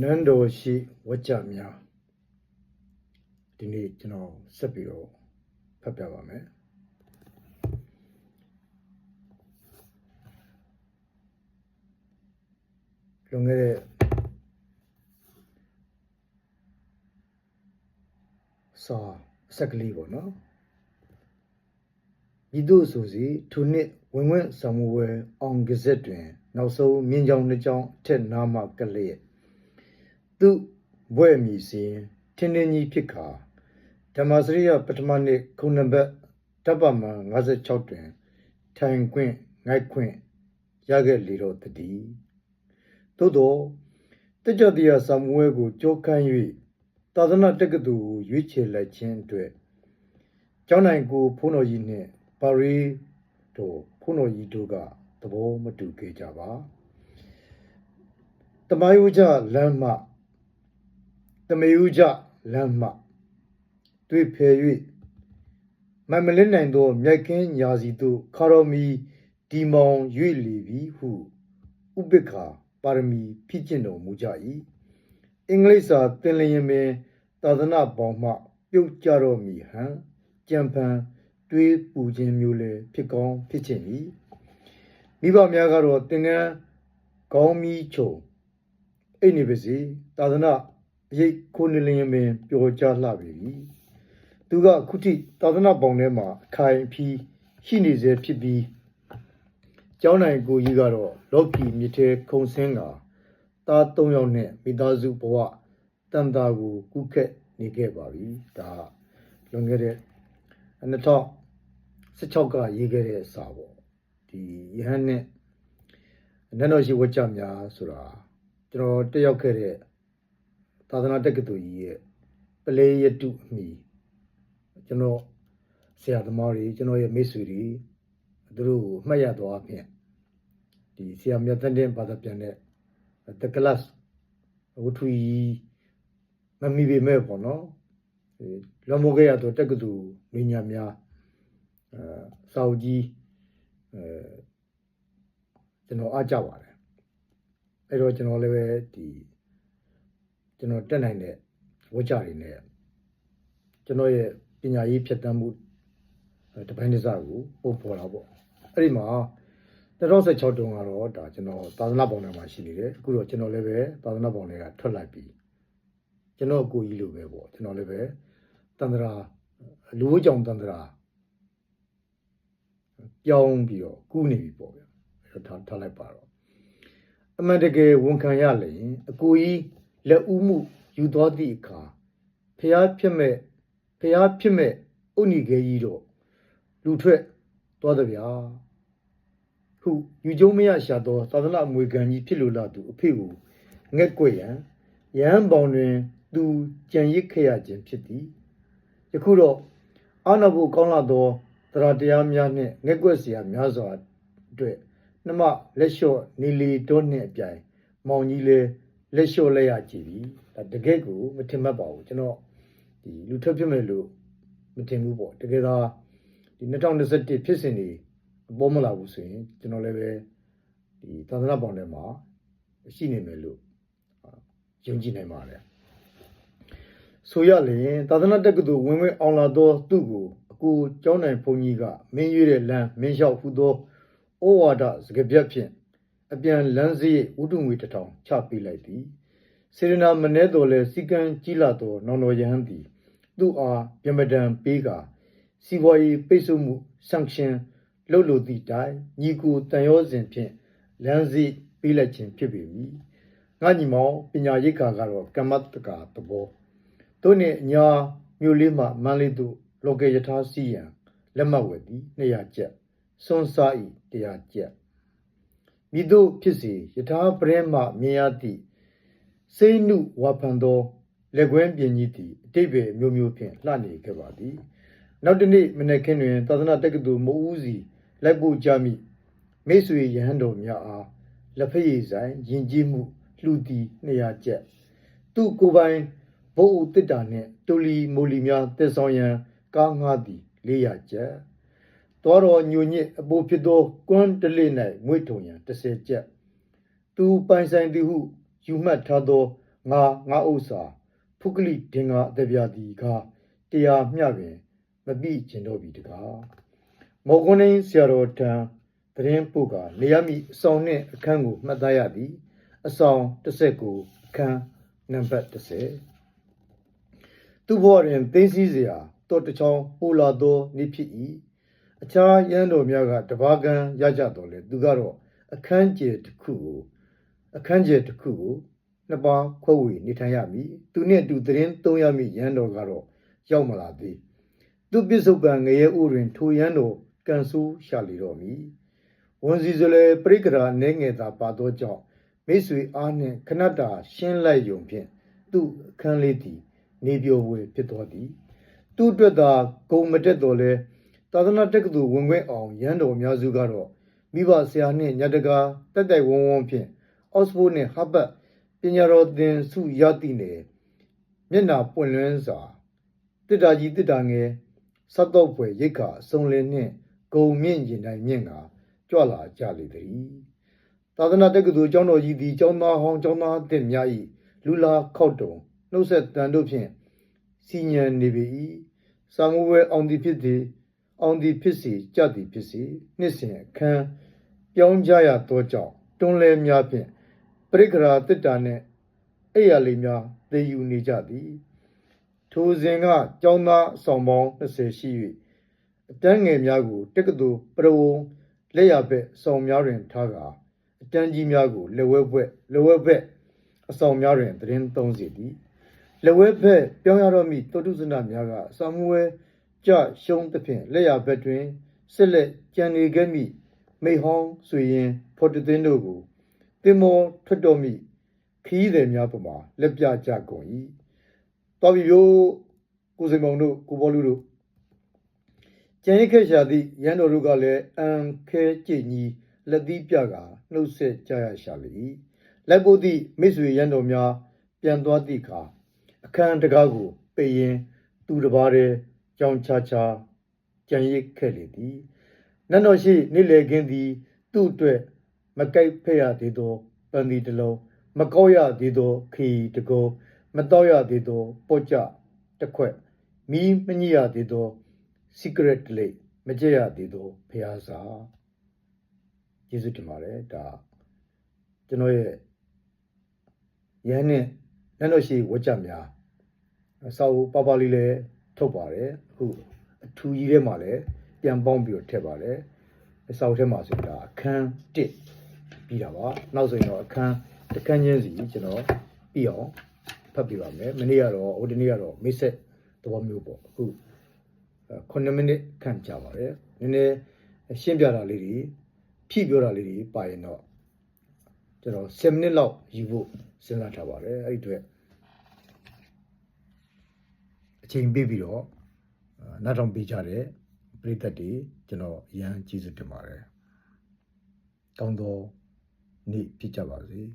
နန်းတော်ရှိဝကြများဒီနေ့ကျွန်တော်ဆက်ပြီးတော့ဖတ်ပြပါမယ်လွန်ခဲ့တဲ့စာအဆက်ကလေးပေါ့နော်ဤသို့ဆိုစီထိုနှစ်ဝင်ဝင်ဆောင်မွေအောင်ကစက်တွင် နောက်ဆုံးမြင်းကြောင်နှစ်ကြောင်အထက်နားမှကလျက် သူဘွဲ့မီစဉ်ထင်းထင်းကြီးဖြစ်ခါဓမ္မစရိယပထမနှစ်ခုနံပါတ်တပ်ပမ56တွင် ထိုင်ခွင့်ငိုက်ခွင့်ရခဲ့လေတော့တည်းသို့သောတကြတရားဆံမွဲကိုကြောခန့်၍သာသနာတက္ကသိုလ်ကိုရွေးချယ်လိုက်ခြင်းအတွက်ကျောင်းနိုင်ကိုဖုန်းတော်ကြီးနှင့်ပါရီတို့ဖုန်းတော်ကြီးတို့ကသဘောမတူခဲ့ကြပါတမိုင်းဦးကြလမ်းမှတ မေဦးကြလမ်းမှတွေ့ဖယ်၍မမလင်းနိုင်သောမြက်ကင်းညာစီသို့ခါတော်မီဒီမောင်၍လီပြီဟုဥပိ္ပခာပါရမီဖြစ်ကျင့်တော်မူကြ၏အင်္ဂလိပ်စာသင်လျင်ပင်သာသနာပေါင်းမှပြုတ်ကြတော်မူဟံကြံဖန်တွေးပူခြင်းမျိုးလည်းဖြစ်ကောင်းဖြစ်ခြင်း၏မိဘများကတော့သင်္ကန်းကောင်းမီချုံအိတ်နေပါစေသာသနာ အရေးကိုနေလင်းပင်ပျော်ကြလှပြီ။သူကခုထိသာသနာပေါင်းထဲမှာအခိုင်အဖီရှိနေစေဖြစ်ပြီးကျောင်းနိုင်ကိုကြီးကတော့လော်ကီမြစ်ထဲခုံဆင်းကသား၃ယောက်နဲ့မိသားစုဘဝတန်တာကိုကုခက်နေခဲ့ပါပြီ။ဒါလွန်ခဲ့တဲ့2016ကရေးခဲ့တဲ့စာပေါ့။ဒီယဟန်နဲ့နန်းတော်ရှိဝတ်ကြများဆိုတာကျွန်တော်တက်ရောက်ခဲ့တဲ့ သာသနာတက္ကသိုလ်ကြီးရဲ့ပလေယတုအမိကျွန်တော်ဆရာသမားတွေကျွန်တော်ရဲ့မိတ်ဆွေတွေသူတို့ကိုမှတ်ရသွားဖြင့်ဒီဆရာမြတ်တဲ့ဘာသာပြန်တဲ့ the class ဝထူကြီးမမီပေမဲ့ပေါ့နော်အဲလွန်မိုးခဲ့ရတော့တက္ကသိုလ်မိညာများအဲစာအုပ်ကြီးအဲကျွန်တော်အားကြပါတယ်အဲ့တော့ကျွန်တော်လည်းပဲဒီ ကျွန်တော်တက်နိုင်တဲ့ဝကြတွေနဲ့ကျွန်တော်ရဲ့ပညာရေးဖြတ်တန်းမှုအဲတစ်ပိုင်းတစ်စကိုပို့ပေါ်လာပေါ့အဲ့ဒီမှာ2016တုန်းကတော့ဒါကျွန်တော်သာသနာပေါင်းထဲမှာရှိနေတယ်အခုတော့ကျွန်တော်လည်းပဲသာသနာပေါင်းတွေကထွက်လိုက်ပြီကျွန်တော်ကိုကြီးလိုပဲပေါ့ကျွန်တော်လည်းပဲတန္တရာလူဝကြောင်တန္တရာပြောင်းပြီးတော့ကူးနေပြီပေါ့ဗျအဲ့တော့ထားထားလိုက်ပါတော့အမှန်တကယ်ဝန်ခံရလျင်အကိုကြီး လက်ဦးမှုယူသွားသည့်အခါဖျားဖြစ်မဲ့ဖျားဖြစ်မဲ့အုတ်နီခဲကြီးတော့လူထွက်သွားသည်ဗျာဟုယူကျုံမရရှာသောသာသနာအမွေခံကြီးဖြစ်လို့လာသူအဖေကိုငက်ကွက်ရန်ရဟန်းပေါင်တွင် သူကြံရစ်ခဲ့ရခြင်းဖြစ်သည်ယခုတော့အာနာဘုကောင်းလာသောတရားတရားများနှင့်ငက်ကွက်เสียများစွာအတွက်နှမလက်လျှော့နေလီတွန်းနှင့်အပြိုင်မောင်ကြီးလည်း လက်လျှော့လိုက်ရကြည်ပြီဒါတကယ်ကိုမထင်မှတ်ပါဘူးကျွန်တော်ဒီလူထွက်ဖြစ်မယ်လို့မထင်ဘူးပေါ့တကယ်တော့ဒီ2021ဖြစ်စဉ်တွေပေါ်မလာဘူးဆိုရင်ကျွန်တော်လည်းပဲဒီသာသနာပေါင်းထဲမှာရှိနေမယ်လို့ယုံကြည်နိုင်ပါတယ်ဆိုရလျင်သာသနာတက္ကသိုလ်ဝင်ဝင်အောင်လာသောသူ့ကိုအကူကျောင်းနိုင်ဘုန်းကြီးကမင်းရွေးတဲ့လမ်းမင်းလျှောက်ဟူသောဩဝါဒစကားပြတ်ဖြင့် အပြန်လန်းစည်းဝုဒ္ဓငွေတစ်ထောင်ချပေးလိုက်သည်စေရနာမနေတော်လဲစီကံကြီးလာသောနောင်တော်ယဟန်သည်သူ့အားပြမဒံပေးကစီပွားရေးပိတ်ဆို့မှု sanction လှုပ်လို့သည့်တိုင်ညီကိုတန်ရောစဉ်ဖြင့်လန်းစည်းပေးလိုက်ခြင်းဖြစ်ပေမည်ငါညီမောင်ပညာရိပ်ခါကတော့ကမ္မတကာသဘောသူနှင့်အညာမြို့လေးမှမန်းလေးသို့လောကေယထာစီယံလက်မှတ်ဝယ်သည်200ကျပ်စွန်းစားဤ100ကျပ် မိတို့ဖြစ်စေယထာပရဲမှမြင်ရသည့်စိတ်နုဝါဖန်သောလက်ကွင်းပြင်ကြီးသည်အတိတ်ပဲမျိုးမျိုးဖြင့်လှနေခဲ့ပါသည်နောက်တစ်နေ့မနေ့ခင်းတွင်သာသနာတက္ကသိုလ်မဦးစီလိုက်ပို့ကြမိမိတ်ဆွေရဟန်းတော်များအားလက်ဖက်ရည်ဆိုင်ယဉ်ကျေးမှုလှူသည်200ကျပ်သူကိုယ်ပိုင်ဘုတ်ဦးတစ်တာနှင့်တူလီမိုလီများတက်ဆောင်ရန်ကားငှားသည်400ကျပ် တော်တော်ညိုညစ်အပိုဖြစ်သောကွန်းတလိ၌မွေ့ထုံရန်30ကျပ်သူပိုင်ဆိုင်သည်ဟုယူမှတ်ထားသောငါငါဥစ္စာဖုကလိဒင်္ဂအတပြာဒီကတရားမျှပင်မပိကျင်တော့ပြီတကားမော်ကွန်းနေဆရာတော်တန်သတင်းပုတ်ကနေရမိအဆောင်နှင့်အခန်းကိုမှတ်သားရသည် အဆောင်19အခန်းနံပါတ်30သူဘဝတွင်သိသိစရာတော်တစ်ချောင်းပူလာသောနေ့ဖြစ်၏ အခြားရန်တော်များကတဘာကံရကြတော်လေသူကတော့အခန်းကျယ်တစ်ခုကိုအခန်းကျယ်တစ်ခုကိုနှစ်ပါးခွဲဝေနေထိုင်ရမည်သူနှင့်အတူသတင်းသုံးရမည်ရန်တော်ကတော့ရောက်မလာသေးသူပစ္စုပန်ငရဲဥတွင် ထိုရန်တော်ကန်ဆူးရှာလေတော်မည်ဝန်စီဆိုလေပရိကရာနေငယ်သာပါသောကြောင့်မိတ်ဆွေအားနှင့်ခဏတာရှင်းလိုက်ယုံဖြင့်သူ့အခန်းလေးသည် နေပြောဝေဖြစ်တော်သည် သူ့အတွက်သာဂုံမတက်တော်လဲ သာသနာတက္ကသိုလ်ဝင်ခွင့်အောင်ရန်တော်အများစုကတော့မိဘဆရာနှင့်ညတကာတက်တိုက်ဝုံဝုံဖြင့်အော့စဖို့နှင့်ဟာဘတ်ပညာတော်သင်စုရသည့်နယ်မျက်နာပွင့်လင်းစွာတစ်တာကြီးတစ်တာငယ်စတ်တော့ဖွယ်ရိတ်ခါအစုံလင်းနှင့်ဂုံမြင့်ရင်တိုင်းမြင့်ကကြွလာကြလေသည်သာသနာတက္ကသိုလ်ကျောင်းတော်ကြီးသည်ကျောင်းသားဟောင်းကျောင်းသားအသစ်များ၏လူလာခောက်တုံနှုတ်ဆက်တန်တို့ဖြင့်စီညံနေပေ၏စာငွေအောင်သည်ဖြစ်သည် အောင်သည်ဖြစ်စီကြသည်ဖြစ်စီနှစ်စဉ်အခန်းပြောင်းကြရသောကြောင့်တွန်းလဲများဖြင့်ပရိက္ခရာတစ်တာနှင့်အိယာလေးများသေယူနေကြသည် ထိုစဉ်ကကျောင်းသားအဆောင်ပေါင်း20ရှိ၍အတန်းငယ်များကိုတက္ကသိုလ်ပရဝုံလက်ရဘက်အဆောင်များတွင်ထားကာအတန်းကြီးများကိုလက်ဝဲဘက်လက်ဝဲဘက်အဆောင်များတွင်သတင်းသုံးစီသည်လက်ဝဲဘက်ပြောင်းရတော့မိတောတုဇနများကစာမွေ ကြရှုံးသဖြင့်လက်ရဘက်တွင်ဆက်လက်ကြံနေခဲ့မိမိဟောင်းဆွေရင်ဖော်တသင်းတို့ကိုတင်မောထွက်တော်မိခီးသည်များပမာလက်ပြကြကုန်၏တော်ပြီမျိုးကိုစိန်မောင်တို့ကိုဘောလူတို့ကျန်ရခဲ့ရှာသည့်ရန်တော်တို့ကလည်းအံခဲကြည်ညီလက်သီးပြကနှုတ်ဆက်ကြရရှာလေ၏လက်ပုတ်သည့်မိတ်ဆွေရန်တော်များပြန်သွားသည့်အခါအခန်းတကားကိုပေရင်သူတစ်ပါးတည်း ကြောင်ချာချာကြံရစ်ခဲ့လေသည်နတ်တော်ရှိနေလေခင်းသည် သူ့အတွက်မကိုက်ဖက်ရသေးသောပန်ဒီတစ်လုံးမကောက်ရသေးသောခီတကောမတော့ရသေးသောပော့ကြတစ်ခွက်မီးမညစ်ရသေးသော secret လေးမကြည့်ရသေးသောဖျားစာကျေးဇူးတင်ပါတယ်ဒါကျွန်တော်ရဲ့ရဟန်းနဲ့နတ်တော်ရှိဝကြများအစာအုပ်ပါပါလေးလည်း ထုတ်ပါတယ်အခုအထူကြီးထဲမှာလည်းပြန်ပေါင်းပြီးတော့ထည့်ပါတယ်အစာအုပ်ထဲမှာဆိုတာအခန်း1ပြီးတာပါနောက်ဆိုရင်တော့အခန်းတစ်ခန်းချင်းစီကျွန်တော်ပြီးအောင်ဖတ်ပြပါမယ်မနေ့ကတော့ဟိုဒီနေ့ကတော့မိတ်ဆက်သဘောမျိုးပေါ့အခု9မိနစ်ခန့်ကြာပါတယ်နည်းနည်းရှင်းပြတာလေးတွေဖြည့်ပြောတာလေးတွေပါရင်တော့ကျွန်တော်10မိနစ်လောက်ယူဖို့စဉ်းစားထားပါတယ်အဲ့ဒီအတွက်အ ချိန်ပေးပြီးတော့အာနားထောင်ပေးကြတဲ့ပရိသတ်တွေကျွန်တော်အရန်ကျေးဇူးတင်ပါတယ်။ကောင်းသောနေ့ဖြစ်ကြပါစေ။